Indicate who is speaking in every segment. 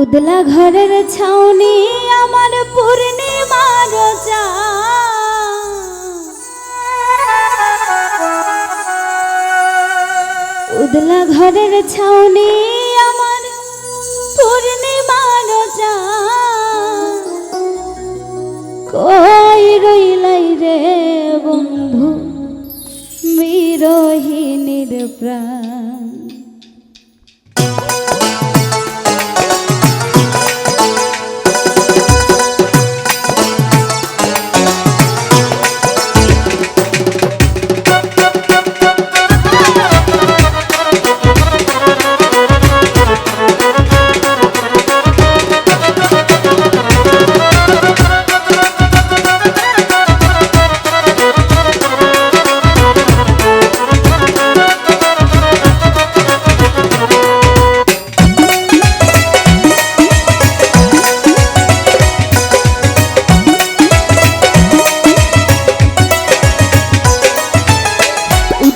Speaker 1: উদলা ঘরের ছাউনি আমার পূর্ণিমার উদলা ঘরের ছাউনি আমার পূর্ণিমার কই রইলাই রে বন্ধু বিরোহিনীর প্রাণ।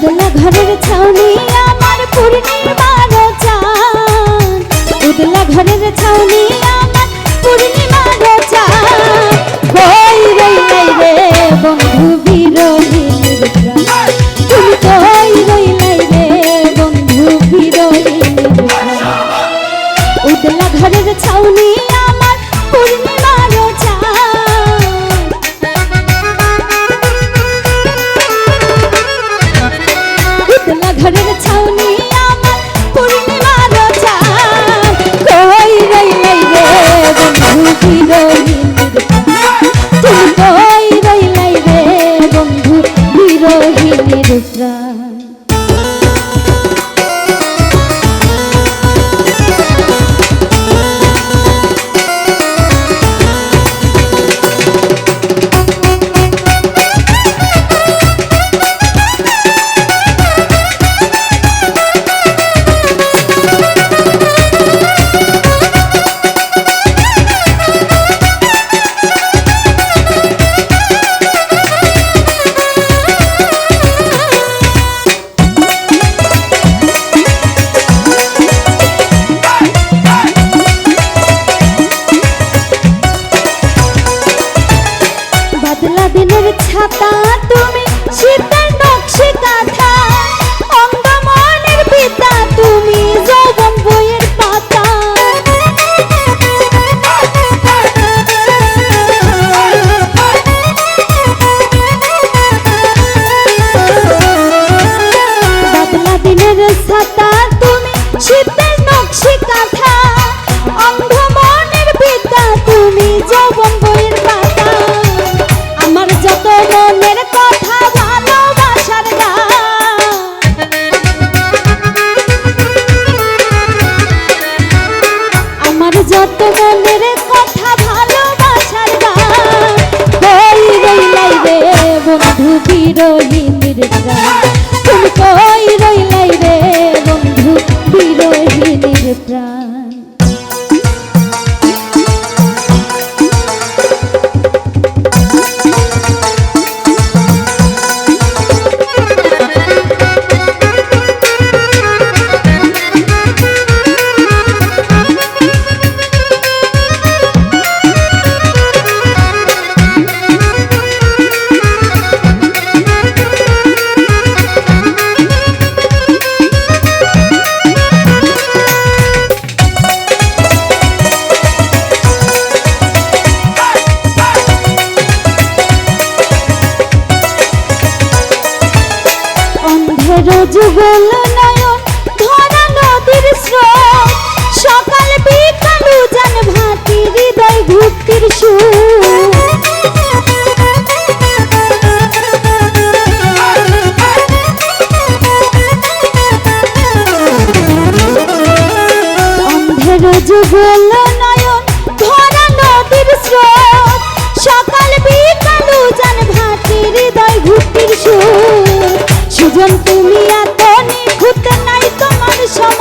Speaker 1: উদলা ঘরের ছাউনি আমার পূর্ণিমার চাঁদ উদলা ঘরের ছাউনি আমার পূর্ণিমার চাঁদ কই রইলাই দিনের ছাতা তুমি শীতের যুগল নয়ন ধরা নদীর স্রোত। সকাল বিকাল উজান ভাতি হৃদয় ভক্তির সুর। অন্ধের যুগল নয়ন ধরা নদীর স্রোত। সকাল বিকাল উজান ভাতি হৃদয় ভক্তির সুর। সুজন তুমি এত নিখুঁত নাই তোমার সমান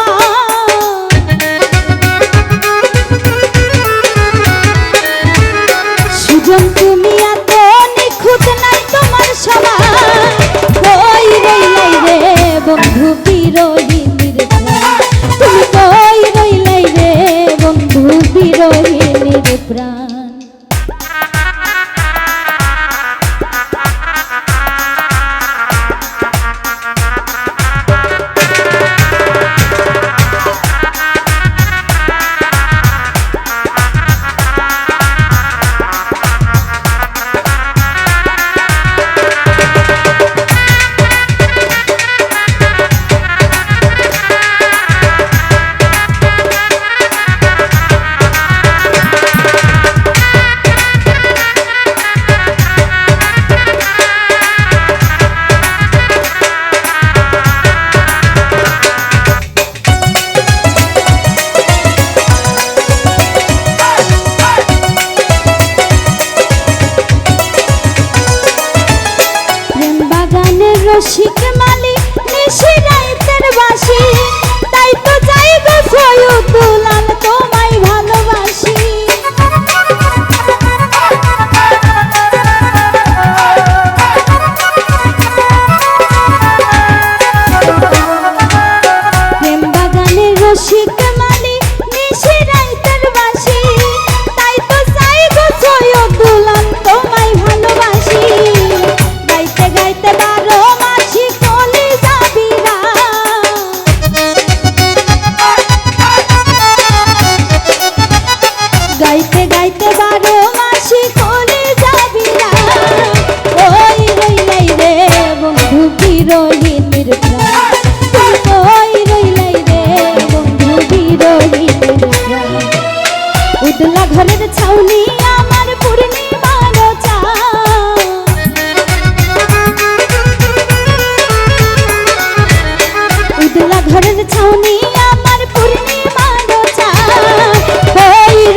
Speaker 1: উদলা ঘরের ছাউনি আমার পূর্ণিমা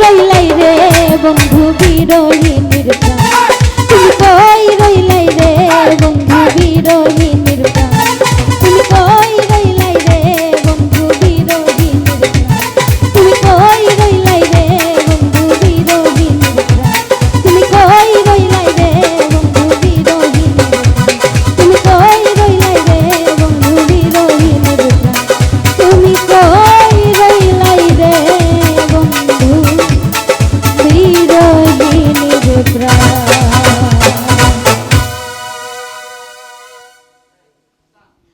Speaker 1: রইলাই রে বন্ধু।